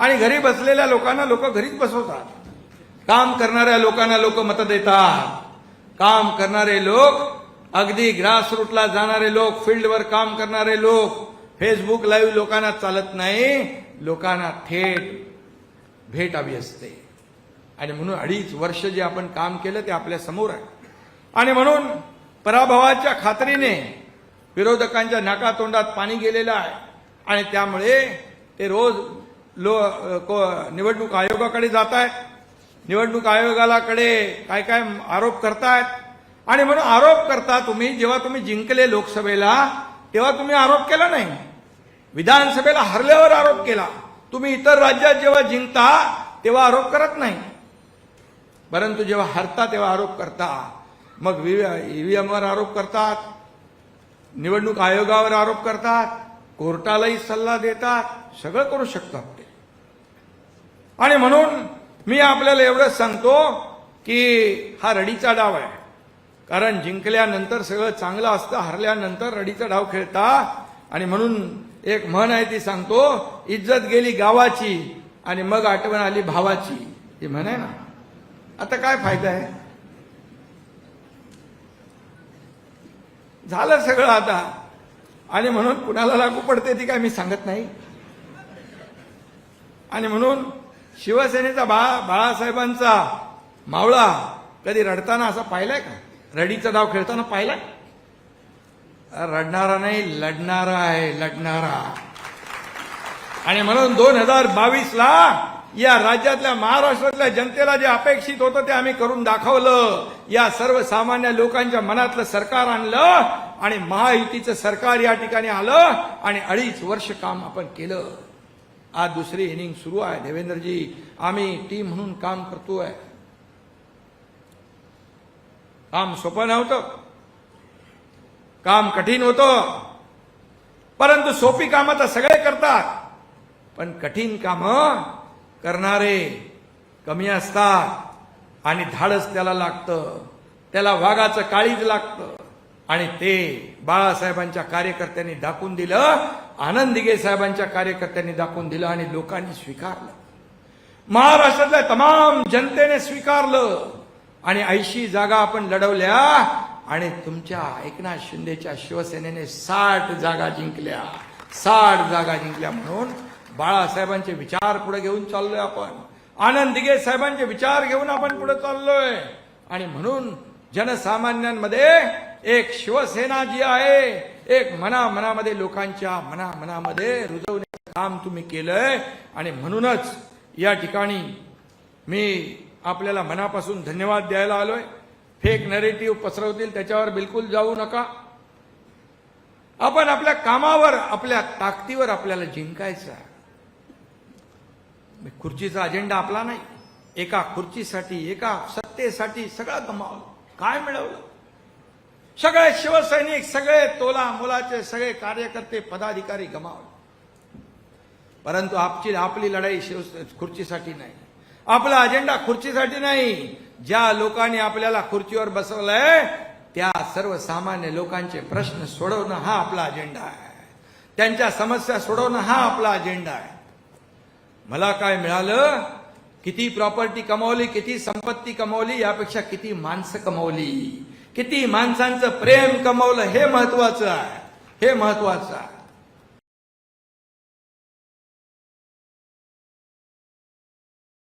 आणि घरी बसलेल्या लोकांना लोक घरीच बसवतात. काम करणाऱ्या लोकांना लोक मतं देतात. काम करणारे लोक अगदी ग्रासरूटला जाणारे लोक फील्डवर काम करणारे लोक फेसबुक लाईव्ह लोकांना चालत नाही लोकांना थेट भेट हवी असते. आणि म्हणून अडीच वर्ष जे आपण काम केलं ते आपल्यासमोर आहे. आणि म्हणून पराभवाच्या खात्रीने विरोधकांच्या नाकातोंडात पाणी गेलेलं आहे. आणि त्यामुळे ते रोज लो को- निवडणूक आयोगाकडे जात आहेत निवडणूक आयोगालाकडे काय काय आरोप करतायत. आणि म्हणून आरोप करता तुम्ही जेव्हा तुम्ही जिंकले लोकसभेला तेव्हा तुम्ही आरोप केला नाही. विधानसभेला हरल्यावर आरोप केला. तुम्ही इतर राज्यात जेव्हा जिंकता तेव्हा आरोप करत नाही. परंतु जेव्हा हरता तेव्हा आरोप करता. मग ईव्हीएमवर आरोप करतात. निवडणूक आयोगावर आरोप करतात. कोर्टालाही सल्ला देतात. सगळं करू शकतात. आणि म्हणून मी आपल्याला एवढंच सांगतो की हा रडीचा डाव आहे. कारण जिंकल्यानंतर सगळं चांगलं असतं हरल्यानंतर रडीचा डाव खेळता. आणि म्हणून एक म्हण आहे ती सांगतो इज्जत गेली गावाची आणि मग आठवण आली भावाची. ही म्हण आहे ना. आता काय फायदा आहे? झालं सगळं आता. आणि म्हणून कुणाला लागू पडते ती काय मी सांगत नाही. आणि म्हणून शिवसेनेचा बाळा बाळासाहेबांचा मावळा कधी रडताना असा पाहिलाय का? रडीचा डाव खेळताना पाहिलाय? रडणारा नाही लढणारा आहे लढणारा. आणि म्हणून दोन हजार बावीसला या राज्यातल्या महाराष्ट्रातल्या जनतेला जे अपेक्षित होतं ते आम्ही करून दाखवलं. या सर्वसामान्य लोकांच्या मनातलं सरकार आणलं आणि महायुतीचं सरकार या ठिकाणी आलं आणि अडीच वर्ष काम आपण केलं. आज दुसरी इनिंग सुरू आहे. देवेंद्रजी आम्ही टीम म्हणून काम करतोय. काम सोपं नव्हतं. काम कठीण होतं. परंतु सोपी कामं तर सगळे करतात. पण कठीण कामं करणारे कमी असतात आणि धाडस त्याला लागतं. त्याला वाघाचं काळीज लागतं. आणि ते बाळासाहेबांच्या कार्यकर्त्यांनी दाखवून दिलं आनंद साहेबांच्या कार्यकर्त्यांनी दाखवून दिलं आणि लोकांनी स्वीकारलं. महाराष्ट्रातल्या तमाम जनतेने स्वीकारलं. आणि ऐंशी जागा आपण लढवल्या आणि तुमच्या एकनाथ शिंदेच्या शिवसेनेने साठ जागा जिंकल्या. साठ जागा जिंकल्या म्हणून बाळासाहेबांचे विचार पुढे घेऊन चाललोय आपण. आनंद दिघे साहेबांचे विचार घेऊन आपण पुढे चाललोय. आणि म्हणून जनसामान्यांमध्ये एक शिवसेना जी आहे एक मना मनामध्ये लोकांच्या मना मनामध्ये रुजवण्याचं काम तुम्ही केलंय. आणि म्हणूनच या ठिकाणी मी आपल्याला मनापासून धन्यवाद द्यायला आलोय. फेक नरेटिव्ह पसरवतील त्याच्यावर बिलकुल जाऊ नका. आपण आपल्या कामावर आपल्या ताकदीवर आपल्याला जिंकायचं आहे. खुर्चीचा अजेंडा आपला नाही. एका खुर्चीसाठी एका सत्तेसाठी सगळं गमावलं. काय मिळवलं? सगळे शिवसैनिक सगळे तोला मुलाचे सगळे कार्यकर्ते पदाधिकारी गमावले. परंतु आपची आपली लढाई शिव खुर्चीसाठी नाही. आपला अजेंडा खुर्चीसाठी नाही. ज्या लोकांनी आपल्याला खुर्चीवर बसवलंय त्या सर्वसामान्य लोकांचे प्रश्न सोडवणं हा आपला अजेंडा आहे. त्यांच्या समस्या सोडवणं हा आपला अजेंडा आहे. मला काय मिळालं? किती प्रॉपर्टी कमावली किती संपत्ती कमावली यापेक्षा किती माणसं कमावली? किती माणसांचं प्रेम कमावलं हे महत्वाचं आहे. हे महत्वाचं आहे.